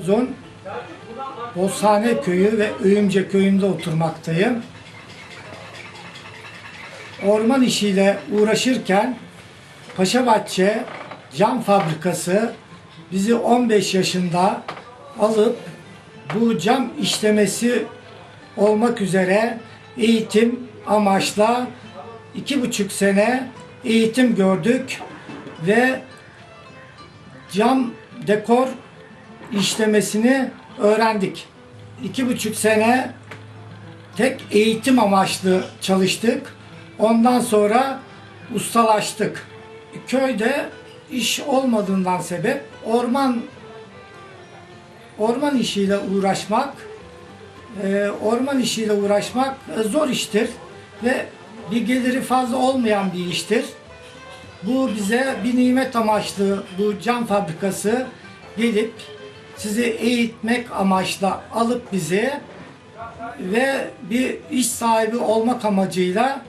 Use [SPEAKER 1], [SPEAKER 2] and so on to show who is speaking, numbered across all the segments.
[SPEAKER 1] Uzun Bozhane Köyü ve Öğümce Köyü'nde oturmaktayım. Orman işiyle uğraşırken Paşabahçe Cam Fabrikası bizi 15 yaşında alıp bu cam işlemesi olmak üzere eğitim amaçla iki buçuk sene eğitim gördük ve cam dekor işlemesini öğrendik. İki buçuk sene tek eğitim amaçlı çalıştık. Ondan sonra ustalaştık. Köyde iş olmadığından sebep orman orman işiyle uğraşmak e, orman işiyle uğraşmak zor iştir ve bir geliri fazla olmayan bir iştir. Bu bize bir nimet amaçlı bu cam fabrikası gelip sizi eğitmek amaçla alıp bizi ve bir iş sahibi olmak amacıyla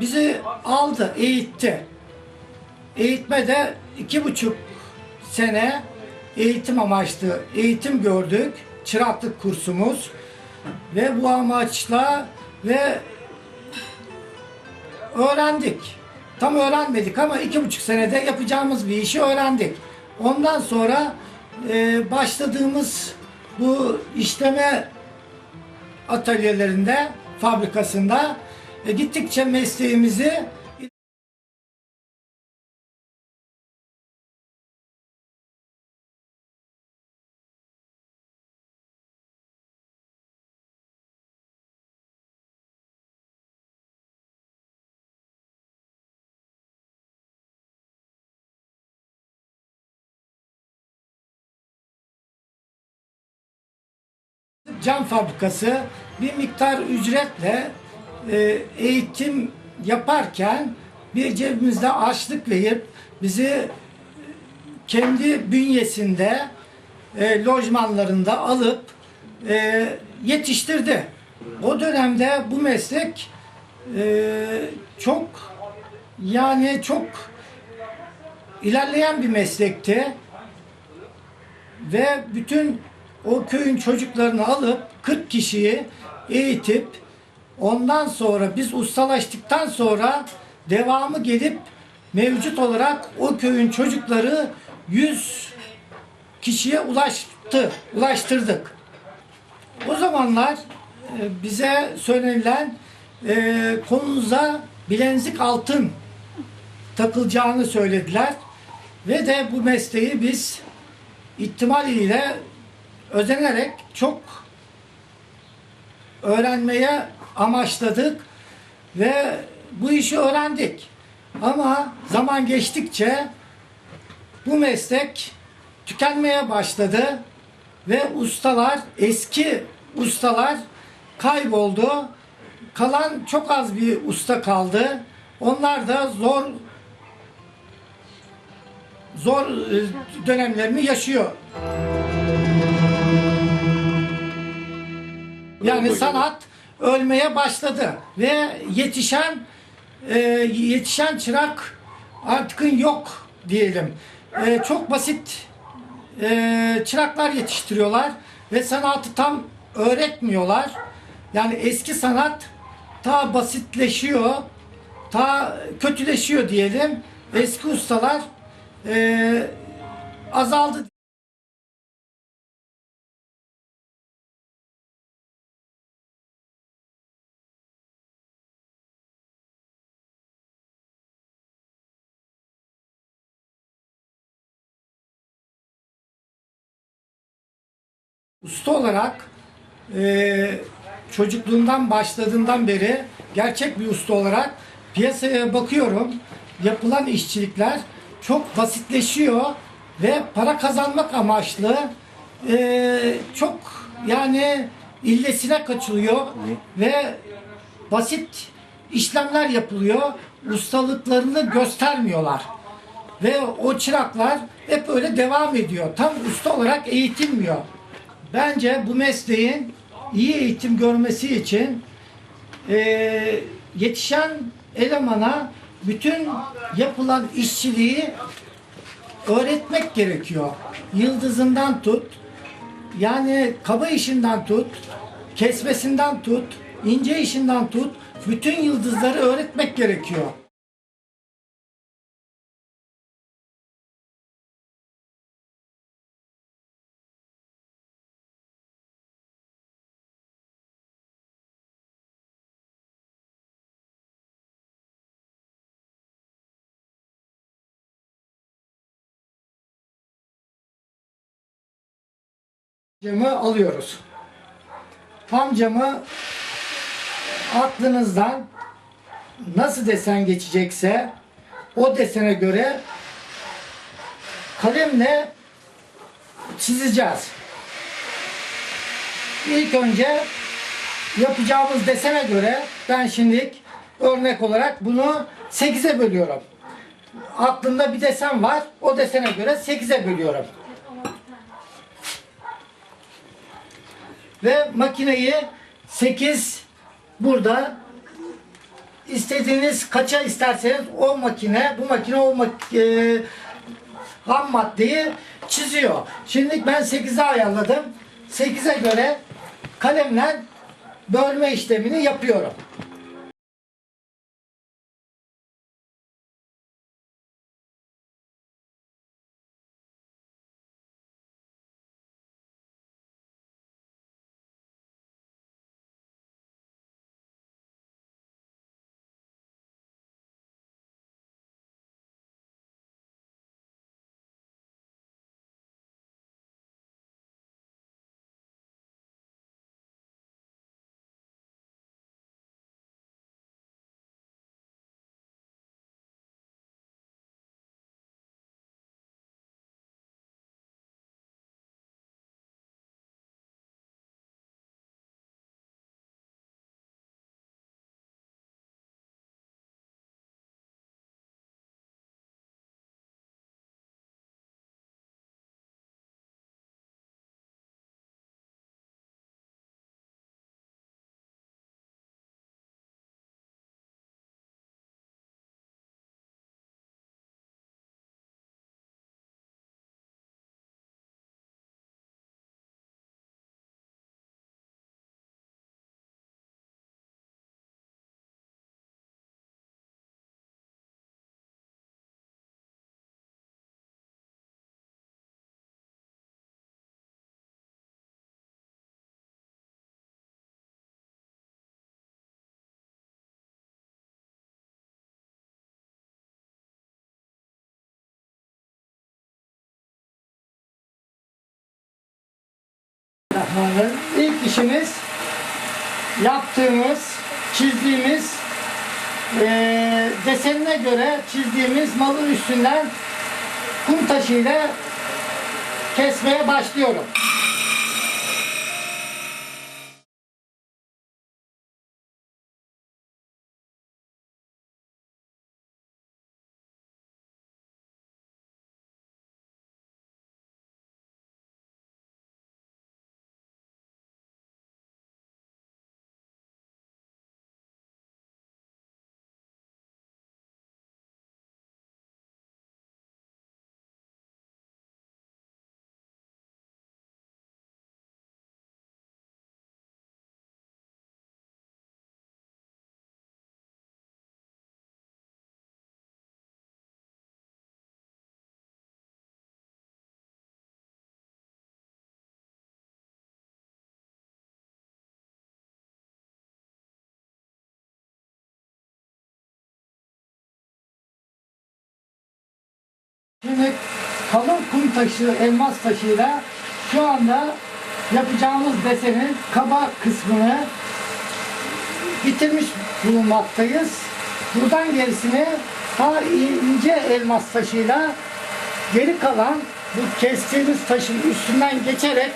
[SPEAKER 1] bizi aldı, eğitti. Eğitme de iki buçuk sene eğitim amaçlı eğitim gördük. Çıraklık kursumuz ve bu amaçla ve öğrendik. Tam öğrenmedik ama iki buçuk senede yapacağımız bir işi öğrendik. Ondan sonra e, başladığımız bu işleme atölyelerinde, fabrikasında e, gittikçe mesleğimizi cam fabrikası bir miktar ücretle e, eğitim yaparken bir cebimizde açlık verip bizi kendi bünyesinde e, lojmanlarında alıp e, yetiştirdi. O dönemde bu meslek e, çok yani çok ilerleyen bir meslekti ve bütün o köyün çocuklarını alıp 40 kişiyi eğitip ondan sonra biz ustalaştıktan sonra devamı gelip mevcut olarak o köyün çocukları 100 kişiye ulaştı, ulaştırdık. O zamanlar e, bize söylenilen e, konunuza bilezik altın takılacağını söylediler. Ve de bu mesleği biz ihtimal ile özenerek çok öğrenmeye amaçladık ve bu işi öğrendik. Ama zaman geçtikçe bu meslek tükenmeye başladı ve ustalar, eski ustalar kayboldu. Kalan çok az bir usta kaldı. Onlar da zor zor e, dönemlerini yaşıyor. Yani sanat ölmeye başladı ve yetişen e, yetişen çırak artık yok diyelim. E, çok basit e, çıraklar yetiştiriyorlar ve sanatı tam öğretmiyorlar. Yani eski sanat ta basitleşiyor, ta kötüleşiyor diyelim. Eski ustalar e, azaldı. Usta olarak e, çocukluğundan başladığından beri gerçek bir usta olarak piyasaya bakıyorum. Yapılan işçilikler çok basitleşiyor ve para kazanmak amaçlı e, çok yani illesine kaçılıyor ve basit işlemler yapılıyor. Ustalıklarını göstermiyorlar. Ve o çıraklar hep öyle devam ediyor. Tam usta olarak eğitilmiyor. Bence bu mesleğin iyi eğitim görmesi için e, yetişen elemana bütün yapılan işçiliği öğretmek gerekiyor. Yıldızından tut, yani kaba işinden tut, kesmesinden tut, ince işinden tut, bütün yıldızları öğretmek gerekiyor. Camı alıyoruz. Tam camı aklınızdan nasıl desen geçecekse o desene göre kalemle çizeceğiz. İlk önce yapacağımız desene göre ben şimdilik örnek olarak bunu 8'e bölüyorum. Aklımda bir desen var. O desene göre 8'e bölüyorum. Ve makineyi 8 burada istediğiniz kaça isterseniz o makine bu makine o mak e, ham maddeyi çiziyor. Şimdi ben 8'e ayarladım. 8'e göre kalemle bölme işlemini yapıyorum. İlk işimiz yaptığımız, çizdiğimiz eee desenine göre çizdiğimiz malın üstünden kum taşıyla kesmeye başlıyorum. Şimdi kalın kum taşı, elmas taşıyla şu anda yapacağımız desenin kaba kısmını bitirmiş bulunmaktayız. Buradan gerisini daha ince elmas taşıyla geri kalan bu kestiğimiz taşın üstünden geçerek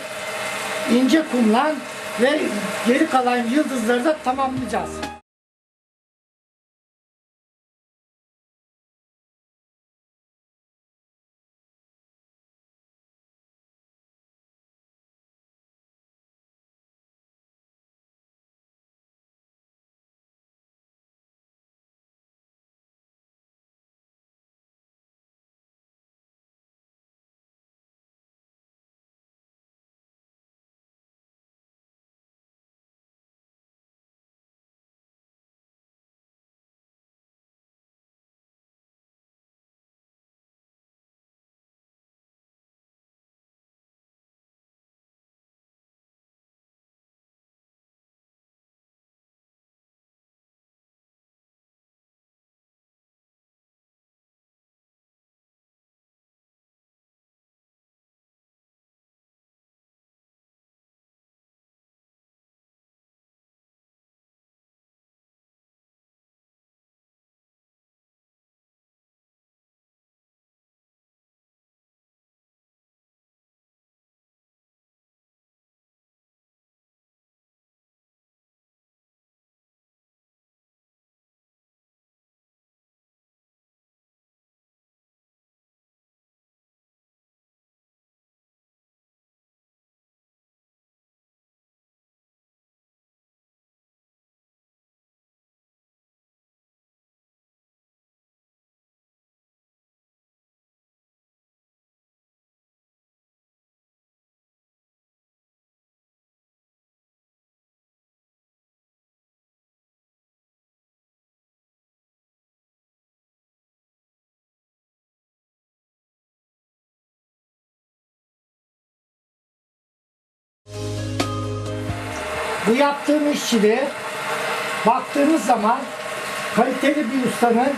[SPEAKER 1] ince kumla ve geri kalan yıldızları da tamamlayacağız. Bu yaptığım işçiliği baktığınız zaman kaliteli bir ustanın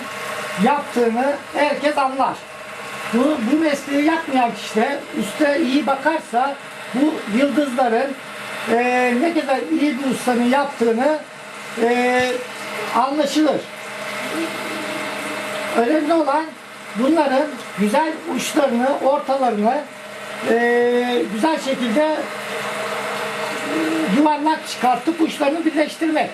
[SPEAKER 1] yaptığını herkes anlar. Bu, bu mesleği yapmayan kişi de üste iyi bakarsa bu yıldızların eee, ne kadar iyi bir ustanın yaptığını eee, anlaşılır. Önemli olan bunların güzel uçlarını, ortalarını eee, güzel şekilde yuvarlak çıkartıp uçlarını birleştirmek.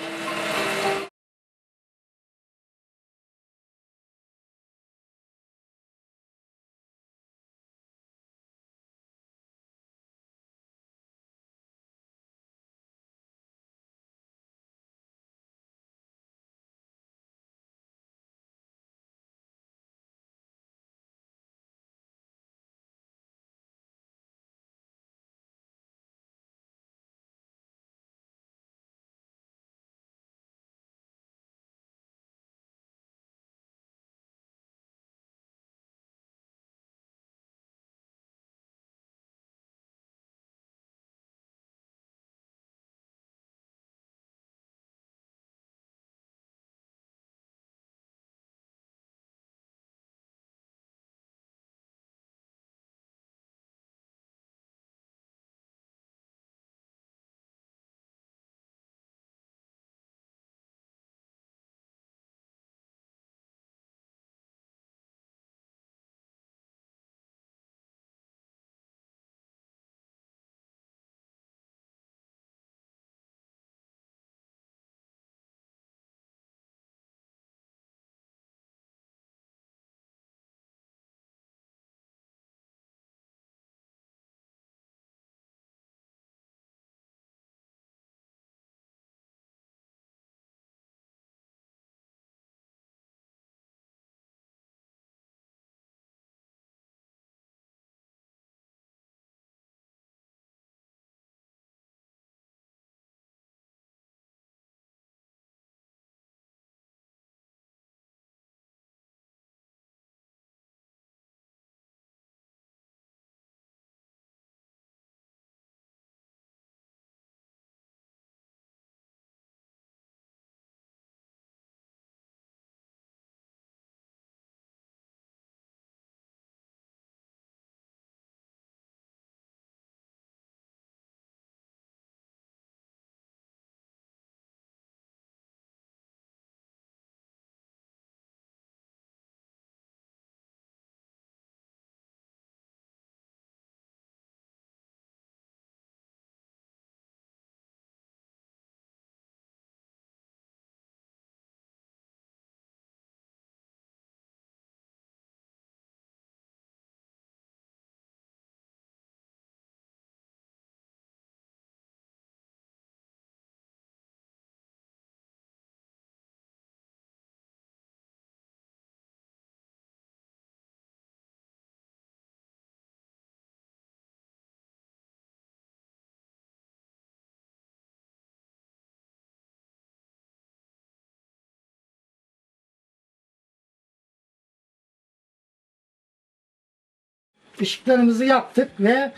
[SPEAKER 1] Işıklarımızı yaptık ve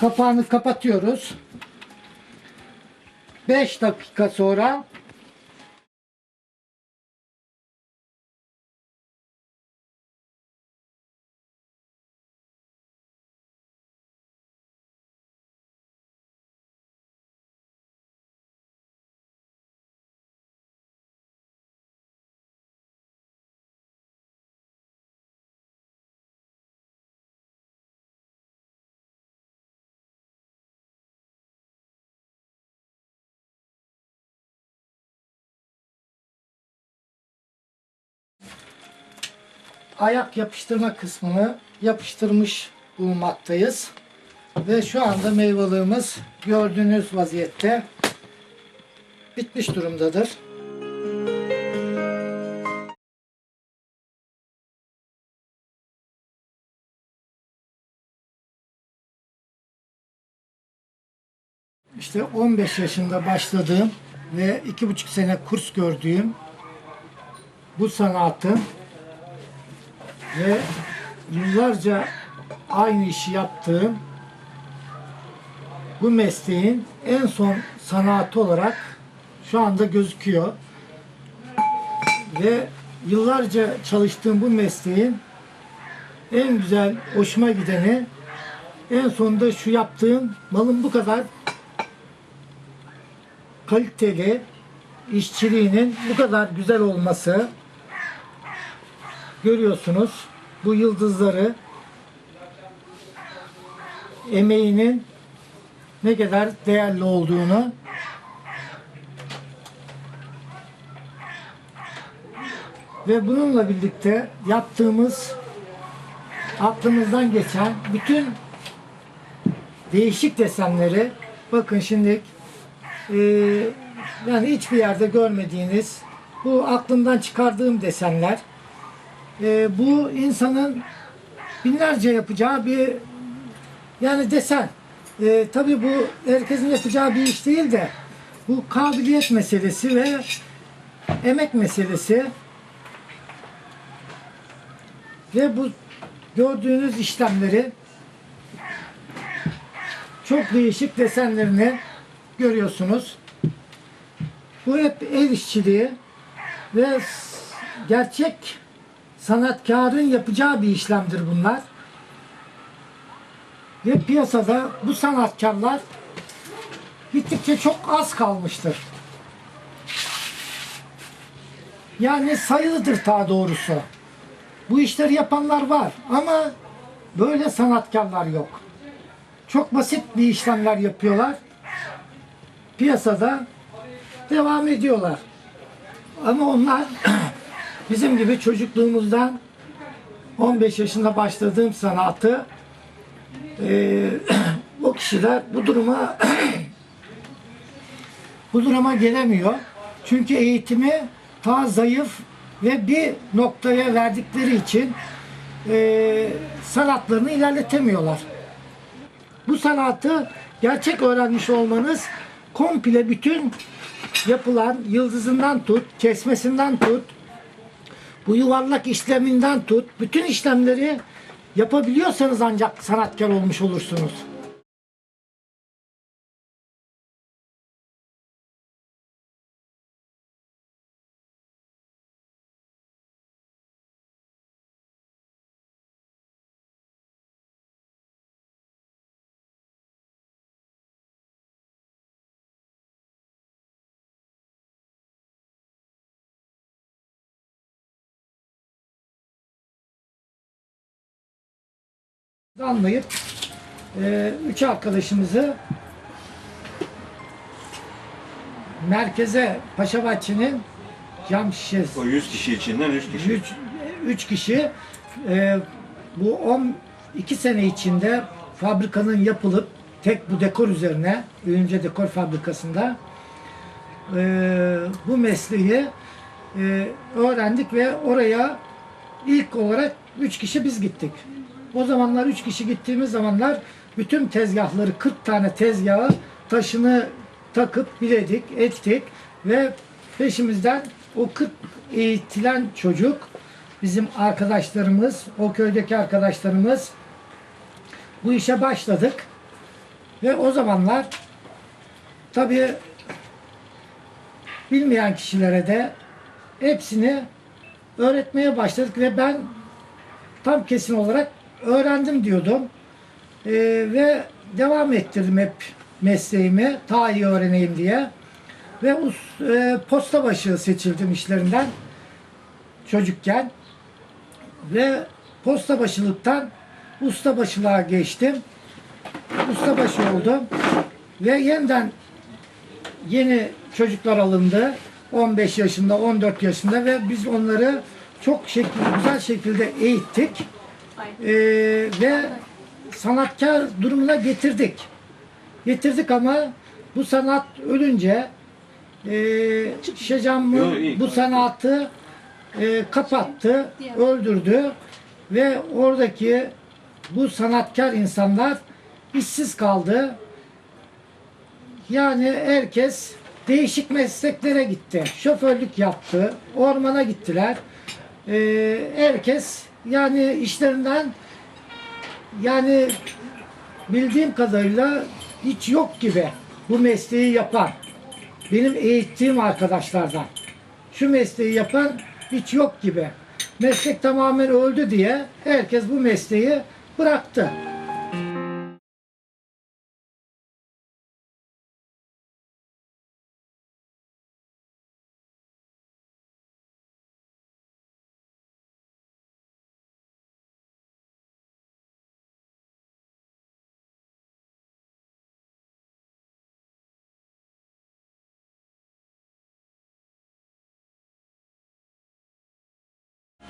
[SPEAKER 1] kapağını kapatıyoruz. 5 dakika sonra ayak yapıştırma kısmını yapıştırmış bulunmaktayız. Ve şu anda meyvelığımız gördüğünüz vaziyette bitmiş durumdadır. İşte 15 yaşında başladığım ve iki buçuk sene kurs gördüğüm bu sanatın ve yıllarca aynı işi yaptığım bu mesleğin en son sanatı olarak şu anda gözüküyor. Ve yıllarca çalıştığım bu mesleğin en güzel, hoşuma gideni en sonunda şu yaptığım malın bu kadar kaliteli işçiliğinin bu kadar güzel olması görüyorsunuz. Bu yıldızları emeğinin ne kadar değerli olduğunu ve bununla birlikte yaptığımız aklımızdan geçen bütün değişik desenleri bakın şimdi e, yani hiçbir yerde görmediğiniz bu aklımdan çıkardığım desenler e, bu insanın binlerce yapacağı bir yani desen e, tabi bu herkesin yapacağı bir iş değil de bu kabiliyet meselesi ve emek meselesi ve bu gördüğünüz işlemleri çok değişik desenlerini görüyorsunuz. Bu hep el işçiliği ve gerçek sanatkarın yapacağı bir işlemdir bunlar. Ve piyasada bu sanatkarlar gittikçe çok az kalmıştır. Yani sayılıdır daha doğrusu. Bu işleri yapanlar var ama böyle sanatkarlar yok. Çok basit bir işlemler yapıyorlar. Piyasada devam ediyorlar. Ama onlar bizim gibi çocukluğumuzdan 15 yaşında başladığım sanatı eee, o kişiler bu duruma bu duruma gelemiyor. Çünkü eğitimi daha zayıf ve bir noktaya verdikleri için eee, sanatlarını ilerletemiyorlar. Bu sanatı gerçek öğrenmiş olmanız komple bütün yapılan yıldızından tut, kesmesinden tut, bu yuvarlak işleminden tut, bütün işlemleri yapabiliyorsanız ancak sanatkar olmuş olursunuz. Anlayıp e, üç arkadaşımızı merkeze Paşabahçe'nin cam şişesi
[SPEAKER 2] O 100 kişi içinden 3 kişi.
[SPEAKER 1] üç, üç kişi e, bu 12 sene içinde fabrikanın yapılıp tek bu dekor üzerine Ürünce Dekor Fabrikası'nda e, bu mesleği e, öğrendik ve oraya ilk olarak üç kişi biz gittik. O zamanlar üç kişi gittiğimiz zamanlar bütün tezgahları 40 tane tezgahı taşını takıp biledik, ettik ve peşimizden o 40 eğitilen çocuk bizim arkadaşlarımız, o köydeki arkadaşlarımız bu işe başladık. Ve o zamanlar tabii bilmeyen kişilere de hepsini öğretmeye başladık ve ben tam kesin olarak öğrendim diyordum. Ee, ve devam ettirdim hep mesleğimi daha iyi öğreneyim diye. Ve us, e, posta başı seçildim işlerinden çocukken. Ve posta başılıktan usta başılığa geçtim. Ustabaşı oldum. Ve yeniden yeni çocuklar alındı. 15 yaşında, 14 yaşında ve biz onları çok şekil, güzel şekilde eğittik. Ee, ve sanatkar durumuna getirdik. Getirdik ama bu sanat ölünce e, Şecan
[SPEAKER 2] Yo,
[SPEAKER 1] bu, sanatı e, kapattı, öldürdü ve oradaki bu sanatkar insanlar işsiz kaldı. Yani herkes değişik mesleklere gitti. Şoförlük yaptı, ormana gittiler. Ee, herkes yani işlerinden yani bildiğim kadarıyla hiç yok gibi. bu mesleği yapan, benim eğittiğim arkadaşlardan şu mesleği yapan hiç yok gibi. Meslek tamamen öldü diye herkes bu mesleği bıraktı.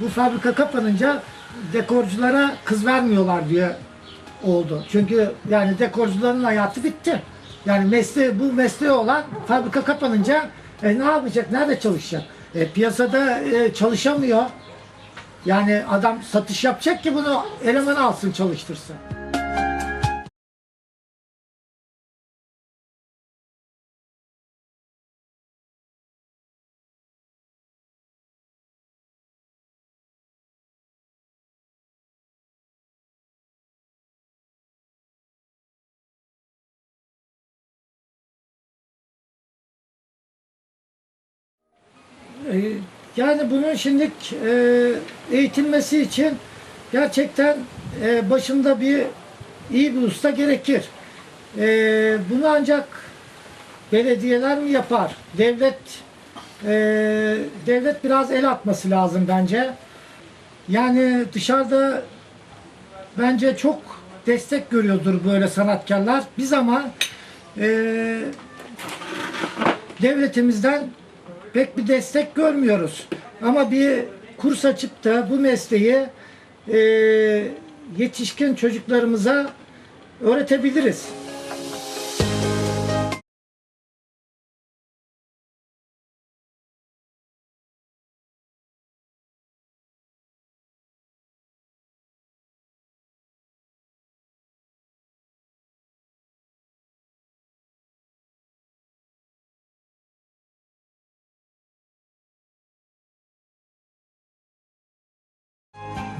[SPEAKER 1] Bu fabrika kapanınca dekorculara kız vermiyorlar diye oldu. Çünkü yani dekorcuların hayatı bitti. Yani mesleği, bu mesleği olan fabrika kapanınca e, ne yapacak, nerede çalışacak? E, piyasada e, çalışamıyor. Yani adam satış yapacak ki bunu eleman alsın çalıştırsın. Yani bunun şimdi e, eğitilmesi için gerçekten e, başında bir iyi bir usta gerekir. E, bunu ancak belediyeler mi yapar? Devlet e, devlet biraz el atması lazım bence. Yani dışarıda bence çok destek görüyordur böyle sanatkarlar. Biz ama e, devletimizden pek bir destek görmüyoruz. Ama bir kurs açıp da bu mesleği e, yetişkin çocuklarımıza öğretebiliriz.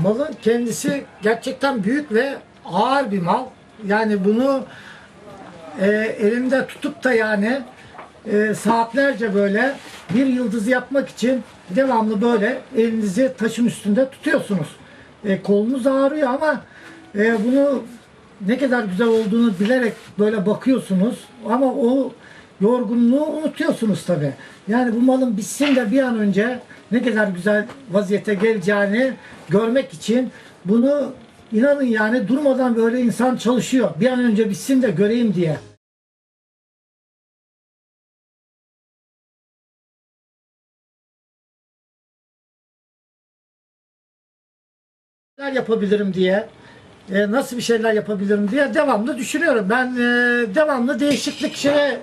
[SPEAKER 1] Malın kendisi gerçekten büyük ve ağır bir mal. Yani bunu e, elimde tutup da yani e, saatlerce böyle bir yıldızı yapmak için devamlı böyle elinizi taşın üstünde tutuyorsunuz. E, kolunuz ağrıyor ama e, bunu ne kadar güzel olduğunu bilerek böyle bakıyorsunuz ama o yorgunluğu unutuyorsunuz tabi. Yani bu malın bitsin de bir an önce ne kadar güzel vaziyete geleceğini görmek için bunu inanın yani durmadan böyle insan çalışıyor. Bir an önce bitsin de göreyim diye. Neler yapabilirim diye e, nasıl bir şeyler yapabilirim diye devamlı düşünüyorum. Ben e, devamlı değişiklik şeye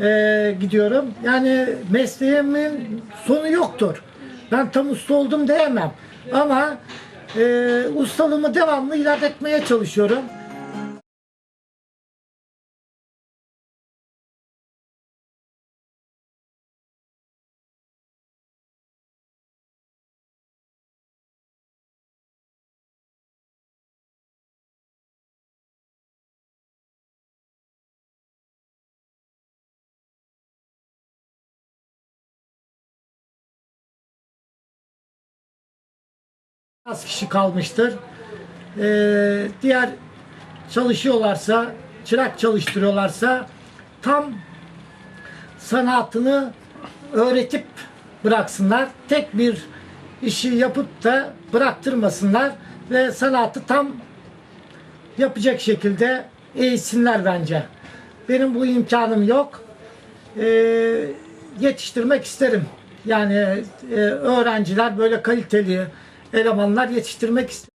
[SPEAKER 1] e, gidiyorum. Yani mesleğimin sonu yoktur. Ben tam usta oldum diyemem. Ama e, ustalığımı devamlı ilerletmeye çalışıyorum. Az kişi kalmıştır. Ee, diğer çalışıyorlarsa, çırak çalıştırıyorlarsa tam sanatını öğretip bıraksınlar. Tek bir işi yapıp da bıraktırmasınlar ve sanatı tam yapacak şekilde eğitsinler bence. Benim bu imkanım yok. Ee, yetiştirmek isterim. Yani e, öğrenciler böyle kaliteli elemanlar yetiştirmek isterim.